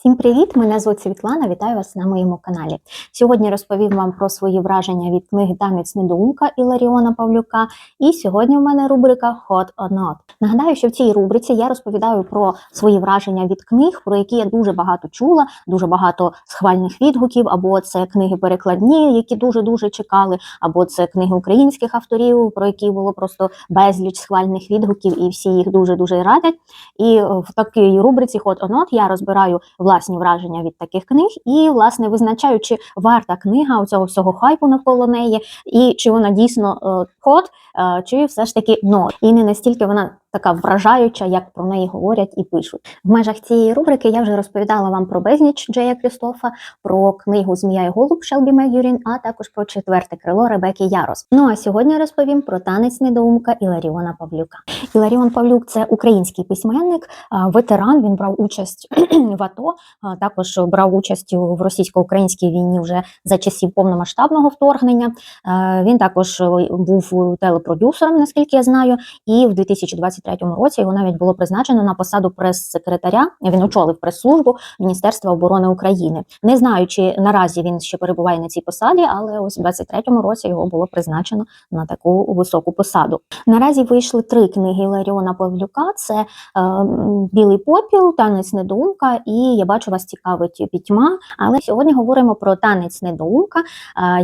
Всім привіт! Мене звуть Світлана. Вітаю вас на моєму каналі. Сьогодні розповім вам про свої враження від книги Танець недоумка Іларіона Павлюка. І сьогодні в мене рубрика Hot or Not. Нагадаю, що в цій рубриці я розповідаю про свої враження від книг, про які я дуже багато чула, дуже багато схвальних відгуків, або це книги перекладні, які дуже дуже чекали, або це книги українських авторів, про які було просто безліч схвальних відгуків, і всі їх дуже дуже радять. І в такій рубриці Hot or Not я розбираю власні враження від таких книг, і, власне, визначаю, чи варта книга цього всього хайпу навколо неї, і чи вона дійсно е, ход, е, чи все ж таки но. І не настільки вона така вражаюча, як про неї говорять і пишуть. В межах цієї рубрики я вже розповідала вам про безніч Джея Крістофа, про книгу Змія і голуб Шелбі Мегюрін, а також про четверте крило Ребеки Ярос. Ну а сьогодні розповім про танець недоумка Іларіона Павлюка. Іларіон Павлюк це український письменник, ветеран. Він брав участь в АТО, також брав участь в російсько-українській війні вже за часів повномасштабного вторгнення. Він також е, був телепродюсером, наскільки я знаю, і в 2023 році його навіть було призначено на посаду прес-секретаря. Він очолив прес-службу Міністерства оборони України. Не знаю, чи наразі він ще перебуває на цій посаді, але ось у 2023 році його було призначено на таку високу посаду. Наразі вийшли три книги Ларіона Павлюка: це е, Білий попіл, танець недоумка і я бачу вас цікавить пітьма. Але сьогодні говоримо про танець недоумка, е,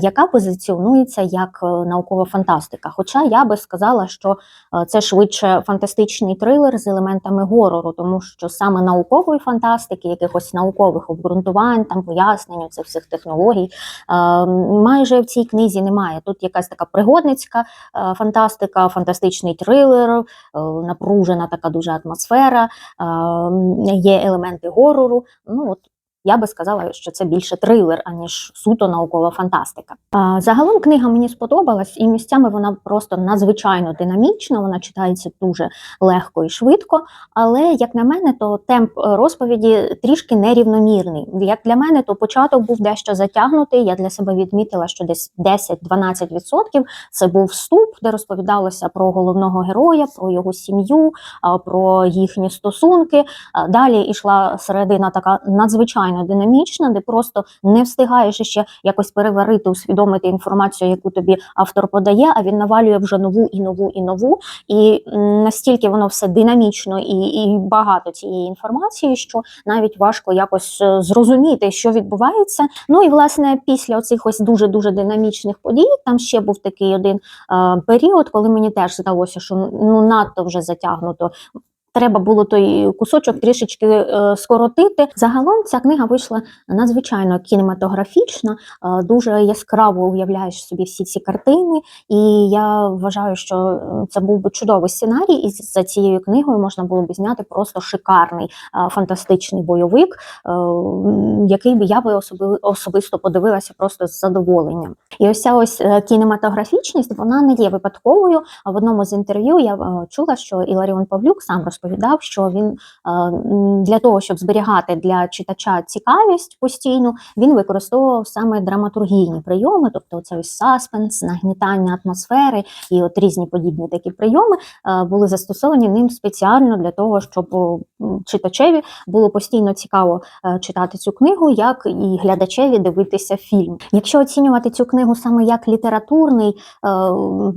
яка позиціонується як е, наукова фантастика. Хоча я би сказала, що е, це швидше фантастичний трилер з елементами горору, тому що саме наукової фантастики, якихось наукових обґрунтувань, там пояснень цих всіх технологій, е, майже в цій книзі немає. Тут якась така пригодницька е, фантастика, фантастичний трилер, е, напружена така дуже атмосфера, є елементи горору. Ну от я би сказала, що це більше трилер, аніж суто наукова фантастика. А, загалом книга мені сподобалась, і місцями вона просто надзвичайно динамічна, вона читається дуже легко і швидко. Але, як на мене, то темп е, розповіді трішки нерівномірний. Як для мене, то початок був дещо затягнутий. Я для себе відмітила, що десь 10-12% це був вступ, де розповідалося про головного героя, про його сім'ю, про їхні стосунки. Далі йшла середина така надзвичайно динамічна, де просто не встигаєш ще якось переварити, усвідомити інформацію, яку тобі автор подає, а він навалює вже нову і нову і нову. І настільки воно все динамічно і, і багато цієї інформації, що навіть важко якось е, зрозуміти, що відбувається. Ну і власне після оцих ось дуже дуже динамічних подій, там ще був такий один е, період, коли мені теж здалося, що ну надто вже затягнуто. Треба було той кусочок трішечки е, скоротити. Загалом ця книга вийшла надзвичайно кінематографічна, е, дуже яскраво уявляєш собі всі ці картини. І я вважаю, що е, це був би чудовий сценарій, і за цією книгою можна було б зняти просто шикарний фантастичний бойовик, який би я би особи, особисто подивилася просто з задоволенням. І ось ця ось кінематографічність вона не є випадковою. А в одному з інтерв'ю я чула, що Іларіон Павлюк сам розповідав, що він е, для того, щоб зберігати для читача цікавість постійну, він використовував саме драматургійні прийоми, тобто це ось саспенс, нагнітання атмосфери і от різні подібні такі прийоми е, були застосовані ним спеціально для того, щоб читачеві було постійно цікаво е, читати цю книгу, як і глядачеві дивитися фільм. Якщо оцінювати цю книгу саме як літературний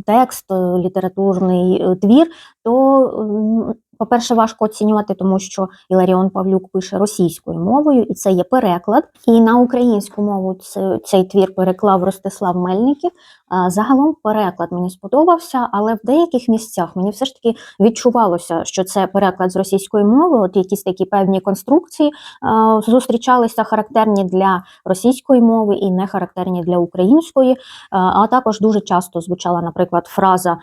текст, літературний твір, то по-перше, важко оцінювати, тому що Іларіон Павлюк пише російською мовою, і це є переклад. І на українську мову це- цей твір переклав Ростислав Мельників. Загалом переклад мені сподобався, але в деяких місцях мені все ж таки відчувалося, що це переклад з російської мови. От якісь такі певні конструкції зустрічалися характерні для російської мови і не характерні для української. А також дуже часто звучала, наприклад, фраза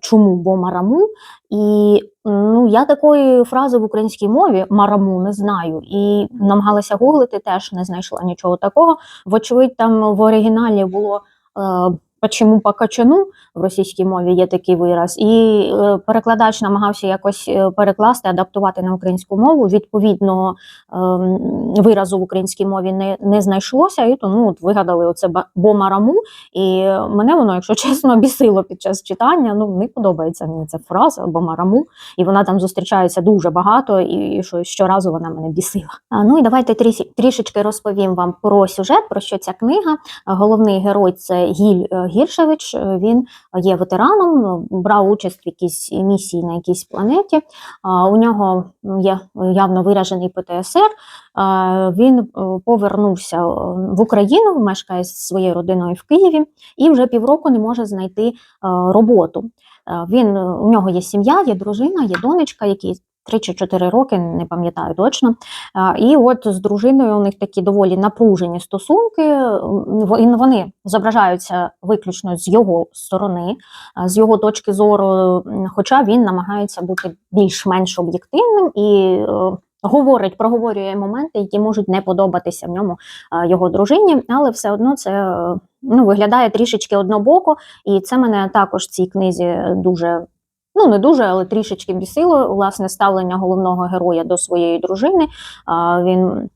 чому бо мараму. І ну я такої фрази в українській мові мараму не знаю. І намагалася гуглити, теж не знайшла нічого такого. Вочевидь, там в оригіналі було. е, почему по качану в російській мові є такий вираз, і е, перекладач намагався якось е, перекласти, адаптувати на українську мову. Відповідного ем, виразу в українській мові не, не знайшлося, і тому от вигадали оце бомараму. І мене воно, якщо чесно, бісило під час читання. Ну не подобається мені ця фраза бомараму, і вона там зустрічається дуже багато, і що щоразу вона мене бісила. А, ну і давайте трішечки розповім вам про сюжет, про що ця книга. Головний герой це Гіль е, Гіршевич. Е, Він є ветераном, е, брав участь в якійсь місії на якійсь планеті. У нього є явно виражений ПТСР. Він е, повернувся в Україну, мешкає зі своєю родиною в Києві і вже півроку не може знайти роботу. Він у нього є сім'я, є дружина, є донечка, які 3 чи 4 роки, не пам'ятаю точно. І от з дружиною у них такі доволі напружені стосунки. Вони зображаються виключно з його сторони, з його точки зору, хоча він намагається бути більш-менш об'єктивним і е, говорить, проговорює моменти, які можуть не подобатися в ньому його дружині, але все одно це е, ну, виглядає трішечки однобоко, і це мене також в цій книзі дуже ну не дуже, але трішечки бісило власне ставлення головного героя до своєї дружини. Він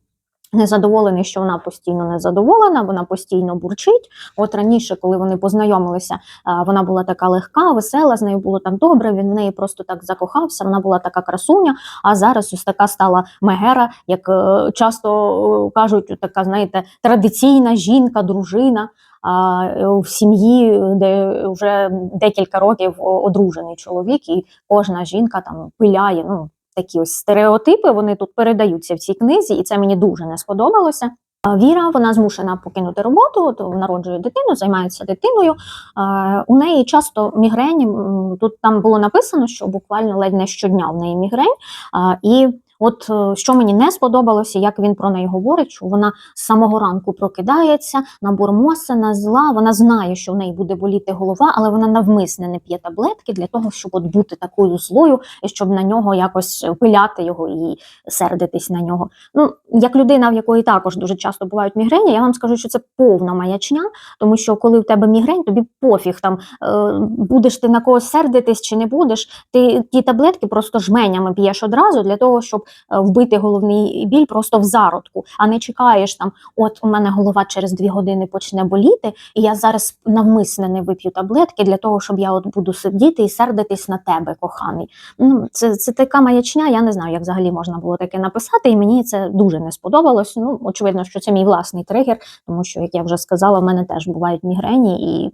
незадоволений, що вона постійно незадоволена, вона постійно бурчить. От раніше, коли вони познайомилися, вона була така легка, весела, з нею було так добре. Він в неї просто так закохався. Вона була така красуня. А зараз ось така стала мегера, як е, часто е, кажуть, така знаєте, традиційна жінка, дружина. А е, в сім'ї, де вже декілька років одружений чоловік, і кожна жінка там пиляє. Ну такі ось стереотипи. Вони тут передаються в цій книзі, і це мені дуже не сподобалося. Віра вона змушена покинути роботу, от народжує дитину, займається дитиною. У неї часто мігрені. Тут там було написано, що буквально ледь не щодня в неї мігрень. І от е, що мені не сподобалося, як він про неї говорить, що вона з самого ранку прокидається, набурмосена, зла. Вона знає, що в неї буде боліти голова, але вона навмисне не п'є таблетки для того, щоб от бути такою злою і щоб на нього якось пиляти його і сердитись на нього. Ну, як людина, в якої також дуже часто бувають мігрені, я вам скажу, що це повна маячня, тому що коли в тебе мігрень, тобі пофіг там е, будеш ти на когось сердитись чи не будеш. Ти ті таблетки просто жменями п'єш одразу для того, щоб вбити головний біль просто в зародку, а не чекаєш там, от у мене голова через дві години почне боліти, і я зараз навмисне не вип'ю таблетки для того, щоб я от буду сидіти і сердитись на тебе, коханий. Ну, це, це така маячня, я не знаю, як взагалі можна було таке написати, і мені це дуже не сподобалось. Ну, очевидно, що це мій власний тригер, тому що, як я вже сказала, в мене теж бувають мігрені, і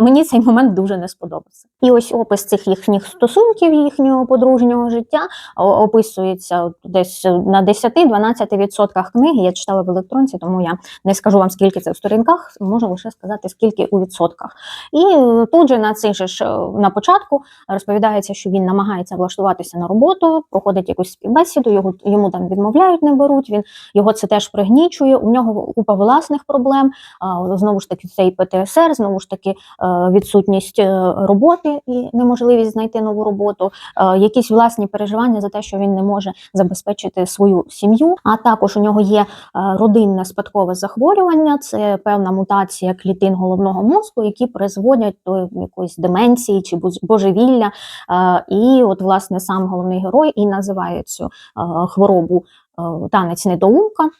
мені цей момент дуже не сподобався. І ось опис цих їхніх стосунків, їхнього подружнього життя описується десь на 10-12% книги. Я читала в електронці, тому я не скажу вам, скільки це в сторінках, можу лише сказати, скільки у відсотках. І е, тут же на цей же ж е, на початку розповідається, що він намагається влаштуватися на роботу, проходить якусь співбесіду, його йому там відмовляють, не беруть. Він його це теж пригнічує. У нього купа власних проблем. Знову ж таки, цей ПТСР, знову ж таки, е, відсутність роботи і неможливість знайти нову роботу, якісь власні переживання за те, що він не може забезпечити свою сім'ю. А також у нього є е, родинне спадкове захворювання, це певна мутація клітин головного мозку, які призводять до якоїсь деменції чи божевілля. Е, І от, власне, сам головний герой і називає цю е, хворобу. Е, Танець недоумка,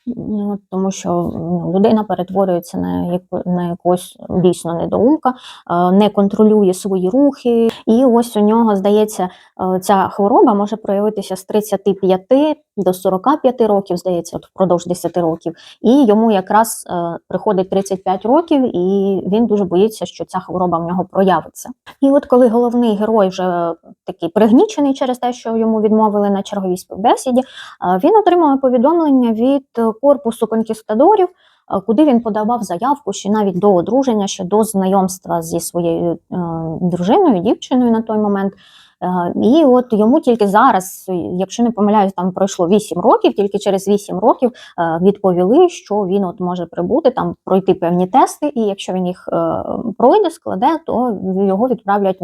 тому що людина перетворюється на яку на якусь дійсно недоумка, е, не контролює свої рухи, і ось у нього здається, е, ця хвороба може проявитися з 35 до 45 років, здається, от впродовж 10 років. І йому якраз е, приходить 35 років, і він дуже боїться, що ця хвороба в нього проявиться. І от коли головний герой вже такий пригнічений через те, що йому відмовили на черговій співбесіді, е, він отримує повідомлення від корпусу конкістадорів. е, Куди він подавав заявку ще навіть до одруження, ще до знайомства зі своєю е, дружиною, дівчиною на той момент. Е, І от йому тільки зараз, якщо не помиляюсь, там пройшло 8 років, тільки через 8 років е, відповіли, що він от може прибути, там пройти певні тести, і якщо він їх е, пройде, складе, то його відправлять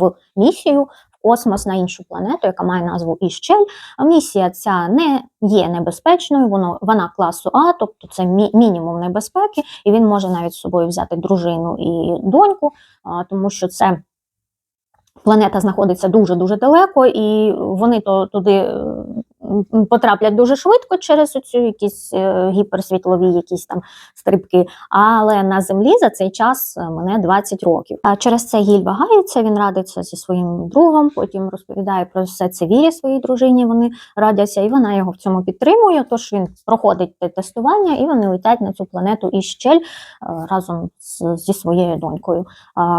в місію космос на іншу планету, яка має назву Іщель. Місія ця не є небезпечною, воно вона класу А, тобто це мі- мінімум небезпеки, і він може навіть з собою взяти дружину і доньку, тому що це. Планета знаходиться дуже дуже далеко, і вони то туди е, потраплять дуже швидко через цю якісь е, гіперсвітлові якісь там стрибки. Але на землі за цей час е, мене 20 років. А через це гіль вагається. Він радиться зі своїм другом. Потім розповідає про все це вірі своїй дружині. Вони радяться, і вона його в цьому підтримує. Тож він проходить те тестування, і вони летять на цю планету Іщель е, разом з, зі своєю донькою.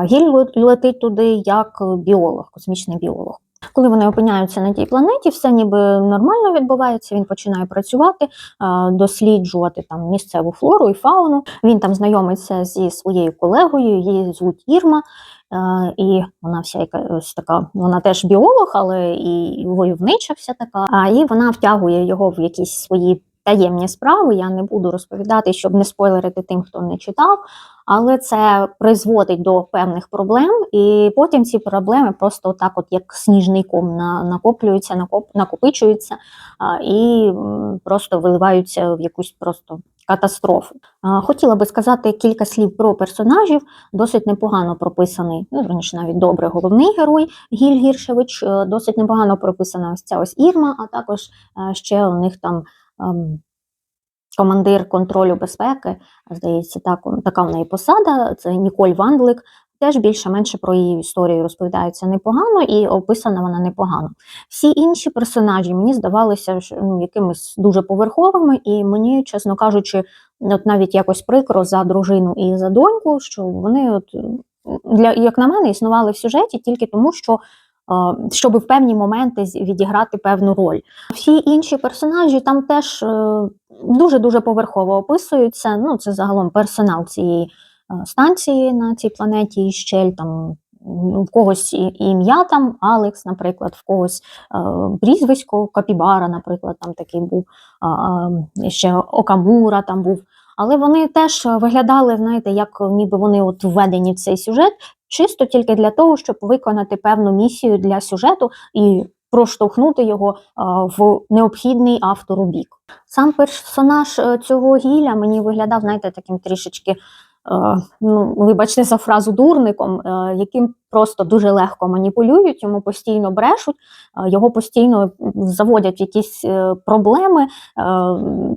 Гіль летить туди як біолог, космічний біолог. Коли вони опиняються на тій планеті, все ніби нормально відбувається. Він починає працювати, досліджувати там місцеву флору і фауну. Він там знайомиться зі своєю колегою, її звуть Ірма. І вона вся якась така, вона теж біолог, але і войовнича вся така. А і вона втягує його в якісь свої таємні справи. Я не буду розповідати, щоб не спойлерити тим, хто не читав. Але це призводить до певних проблем, і потім ці проблеми просто так, от як сніжний ком, на- накоплюються, накоп, накопичуються і просто виливаються в якусь просто катастрофу. Хотіла би сказати кілька слів про персонажів. Досить непогано прописаний, ну раніше навіть добре, головний герой Гіль Гіршевич. е, Досить непогано прописана ось ця ось Ірма, а також е, ще у них там. Ем, Командир контролю безпеки, здається, так, така в неї посада. Це Ніколь Вандлик. Теж більше-менше про її історію розповідається непогано і описана вона непогано. Всі інші персонажі мені здавалися ну, якимись дуже поверховими, і мені, чесно кажучи, от навіть якось прикро за дружину і за доньку, що вони, от для як на мене, існували в сюжеті тільки тому, що. Щоб в певні моменти відіграти певну роль. Всі інші персонажі там теж дуже дуже поверхово описуються. Ну, це загалом персонал цієї е, станції на цій планеті Іщель, там в когось ім'я там Алекс, наприклад, в когось е, прізвисько Капібара, наприклад, там такий був, ще Окамура там був. Але вони теж е, виглядали, знаєте, як ніби вони от введені в цей сюжет, чисто тільки для того, щоб виконати певну місію для сюжету і проштовхнути його в необхідний автору бік. Сам персонаж е, цього гілля мені виглядав, знаєте, таким трішечки, ну, вибачте за фразу дурником, е, яким просто дуже легко маніпулюють, йому постійно брешуть, е, його постійно заводять якісь е, проблеми, е,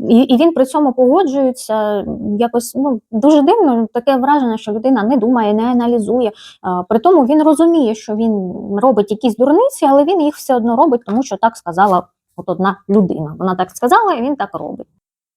і, і він при цьому погоджується якось ну, дуже дивно. Таке враження, що людина не думає, не аналізує. Е, При тому він розуміє, що він робить якісь дурниці, але він їх все одно робить, тому що так сказала от одна людина. Вона так сказала, і він так робить.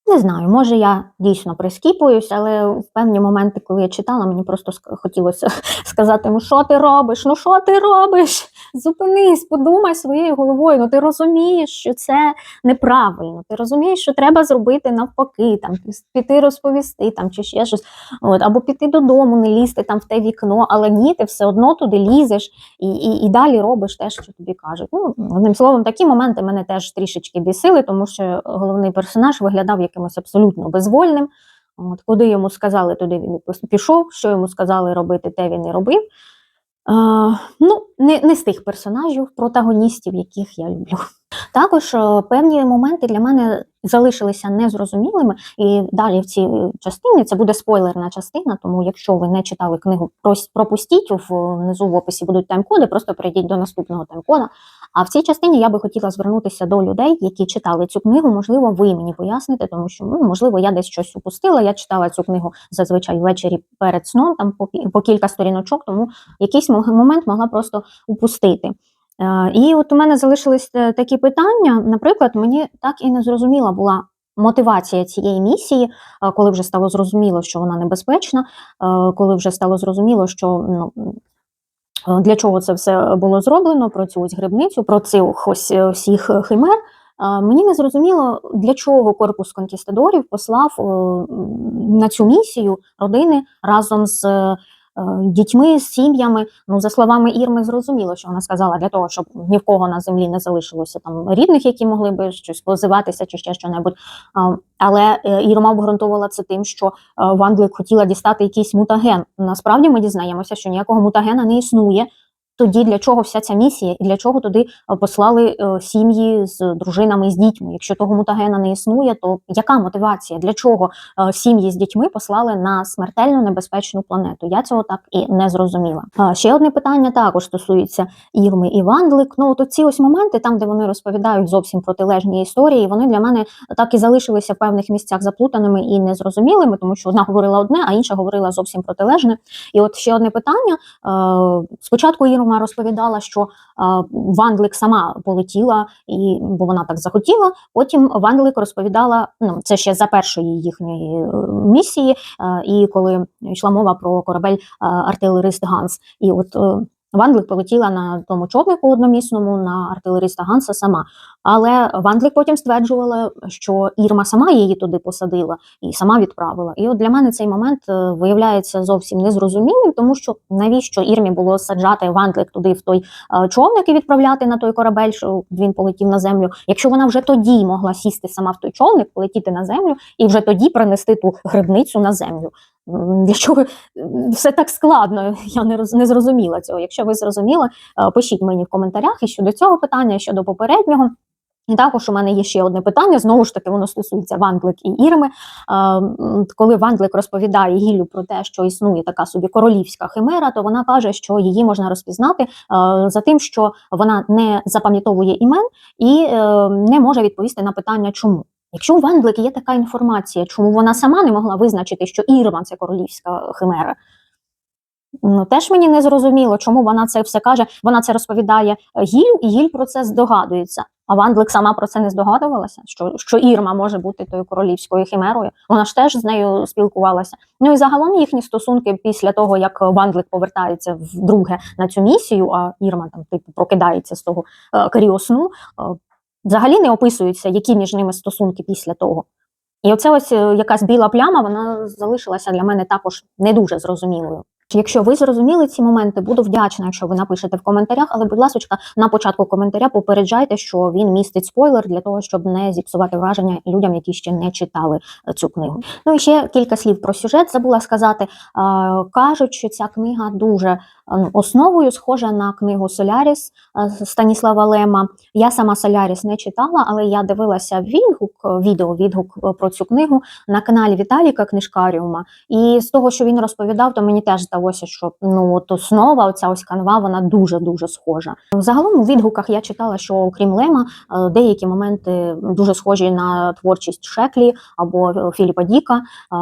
Не знаю, може я дійсно прискіпуюсь, але в певні моменти, коли я читала, мені просто хотілося сказати: ну що ти робиш? Ну що ти робиш? Зупинись, подумай своєю головою. Ну ти розумієш, що це неправильно. Ти розумієш, що треба зробити навпаки, там піти розповісти там чи ще щось. От, або піти додому, не лізти там в те вікно, але ні, ти все одно туди лізеш і, і, і далі робиш те, що тобі кажуть. Ну, одним словом, такі моменти мене теж трішечки бісили, тому що головний персонаж виглядав якимось абсолютно безвольним. От, куди йому сказали, туди він пішов, що йому сказали робити, те він і робив. Е, ну, не, не з тих персонажів, протагоністів, яких я люблю. Також е, певні моменти для мене залишилися незрозумілими, і далі в цій частині це буде спойлерна частина, тому якщо ви не читали книгу, пропустіть внизу в описі будуть тайм-коди, просто перейдіть до наступного тайм-кода. А в цій частині я би хотіла звернутися до людей, які читали цю книгу. Можливо, ви мені поясните, тому що ну, можливо я десь щось упустила. Я читала цю книгу зазвичай ввечері перед сном, там по, по кілька сторіночок, тому якийсь момент могла просто упустити. Е, І от у мене залишились е, такі питання. Наприклад, мені так і не зрозуміла була мотивація цієї місії, е, коли вже стало зрозуміло, що вона небезпечна, коли вже стало зрозуміло, що ну. Е, Для чого це все було зроблено? Про цю ось грибницю, про цих ось е, всіх е, химер. Мені не зрозуміло, для чого корпус конкістадорів послав на цю місію родини разом з дітьми, з сім'ями. Ну, за словами Ірми, зрозуміло, що вона сказала для того, щоб ні в кого на землі не залишилося там рідних, які могли би щось позиватися чи ще що-небудь. Але е, Ірма обґрунтовувала це тим, що е, Вандлик хотіла дістати якийсь мутаген. Насправді ми дізнаємося, що ніякого мутагена не існує. Тоді для чого вся ця місія, і для чого туди е, послали е, сім'ї з дружинами з дітьми? Якщо того мутагена не існує, то яка мотивація? Для чого е, сім'ї з дітьми послали на смертельно небезпечну планету? Я цього так і не зрозуміла. Ще одне питання також стосується Ірми і Вандлик. Ну от ці ось моменти, там де вони розповідають зовсім протилежні історії, вони для мене так і залишилися в певних місцях заплутаними і незрозумілими, тому що одна говорила одне, а інша говорила зовсім протилежне. І от ще одне питання. Спочатку Ірма розповідала, що Вандлик сама полетіла, і, бо вона так захотіла. Потім Ванглик розповідала, ну це ще за першої їхньої е, місії, е, і коли йшла мова про корабель е, артилерист Ганс. І от Вандлик полетіла на тому човнику одномісному на артилериста Ганса сама. Але Вандлик потім стверджувала, що Ірма сама її туди посадила і сама відправила. І от для мене цей момент е, виявляється зовсім незрозумілим, тому що навіщо Ірмі було саджати Вандлик туди в той е, човник і відправляти на той корабель, що він полетів на землю, якщо вона вже тоді могла сісти сама в той човник, полетіти на землю і вже тоді принести ту грибницю на землю. Чого м, все так складно? Я не роз не зрозуміла цього. Якщо ви зрозуміли, е, пишіть мені в коментарях і щодо цього питання, і щодо попереднього. І також у мене є ще одне питання. Знову ж таки, воно стосується Вандлик і Ірми. Е, Коли Вандлик розповідає Гіллю про те, що існує така собі королівська химера, то вона каже, що її можна розпізнати е, за тим, що вона не запам'ятовує імен і не може відповісти на питання, чому. Якщо у Вендлик є така інформація, чому вона сама не могла визначити, що Ірма це королівська химера? Ну, теж мені не зрозуміло, чому вона це все каже. Вона це розповідає е, Гіль, і Гіль про це здогадується. А Вандлик сама про це не здогадувалася, що, що Ірма може бути тою королівською химерою. Вона ж теж з нею спілкувалася. Ну і загалом їхні стосунки після того, як Вандлик повертається вдруге на цю місію, а Ірма там типу прокидається з того е, кріосну, е, взагалі не описуються, які між ними стосунки після того. І оце ось е, якась біла пляма, вона залишилася для мене також не дуже зрозумілою. Якщо ви зрозуміли ці моменти, буду вдячна, якщо ви напишете в коментарях, але, будь ласка, на початку коментаря попереджайте, що він містить спойлер для того, щоб не зіпсувати враження людям, які ще не читали е, цю книгу. Ну і ще кілька слів про сюжет забула сказати. Е, Кажуть, що ця книга дуже основою схожа на книгу Соляріс е, Станіслава Лема. Я сама Соляріс не читала, але я дивилася відгук, е, відео відгук е, про цю книгу на каналі Віталіка Книжкаріума. І з того, що він розповідав, то мені теж здалося, що ну от основа, оця ось канва, вона дуже дуже схожа. Загалом у відгуках я читала, що окрім Лема, деякі моменти дуже схожі на творчість Шеклі або Філіпа Діка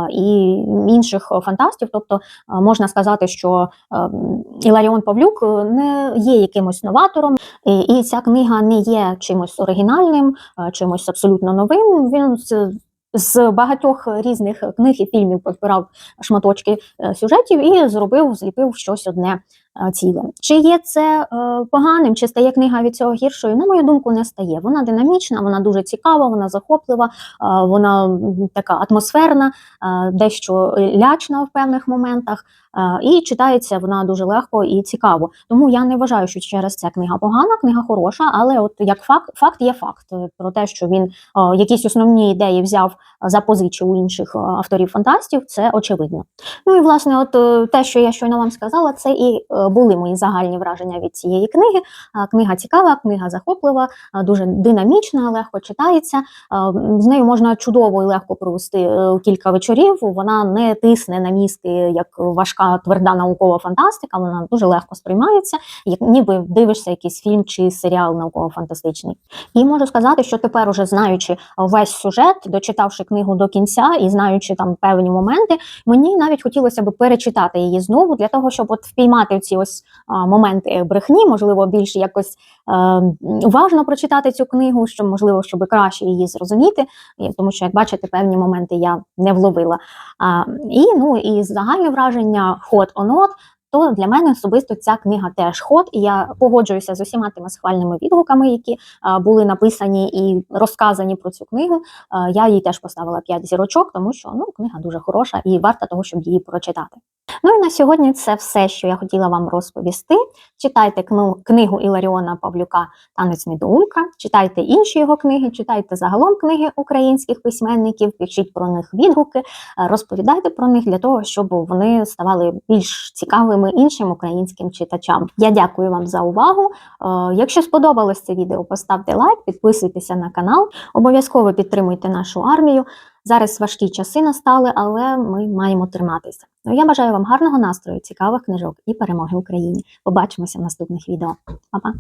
і інших фантастів. Тобто можна сказати, що е, м, Іларіон Павлюк е, не є якимось новатором, і, ця книга не є чимось оригінальним, чимось абсолютно новим. Він з, з багатьох різних книг і фільмів підбирав шматочки е, сюжетів і зробив, зліпив щось одне е, ціле. Чи є це е, поганим, чи стає книга від цього гіршою? На мою думку, не стає. Вона динамічна, вона дуже цікава, вона захоплива, е, вона така атмосферна, дещо лячна в певних моментах. І читається вона дуже легко і цікаво. Тому я не вважаю, що через це книга погана, книга хороша, але от як факт, факт є факт про те, що він якісь основні ідеї взяв, запозичив у інших авторів фантастів, це очевидно. Ну і власне, от те, що я щойно вам сказала, це і були мої загальні враження від цієї книги. Книга цікава, книга захоплива, дуже динамічна, легко читається. З нею можна чудово і легко провести е, кілька вечорів. Вона не тисне на мізки, як важка тверда наукова фантастика. Вона дуже легко сприймається, як ніби дивишся якийсь фільм чи серіал науково-фантастичний. І можу сказати, що тепер, уже знаючи весь сюжет, дочитавши книгу до кінця і знаючи там певні моменти, мені навіть хотілося б перечитати її знову для того, щоб от впіймати ці ось моменти брехні, можливо, більш якось е, уважно прочитати цю книгу, щоб можливо, щоб краще її зрозуміти, тому що, як бачите, певні моменти я не вловила. І ну і загальне враження ход онот. То для мене особисто ця книга теж ход, і я погоджуюся з усіма тими схвальними відгуками, які а, були написані і розказані про цю книгу. А, я їй теж поставила 5 зірочок, тому що ну книга дуже хороша і варта того, щоб її прочитати. Ну і на сьогодні це все, що я хотіла вам розповісти. Читайте книгу Іларіона Павлюка Танець недоумка, читайте інші його книги, читайте загалом книги українських письменників, пишіть про них відгуки, е, розповідайте про них для того, щоб вони ставали більш цікавими іншим українським читачам. Я дякую вам за увагу. Е, Якщо сподобалось це відео, поставте лайк, підписуйтеся на канал, обов'язково підтримуйте нашу армію. Зараз важкі часи настали, але ми маємо триматися. Ну, я бажаю вам гарного настрою, цікавих книжок і перемоги Україні. Побачимося в наступних відео. Па-па!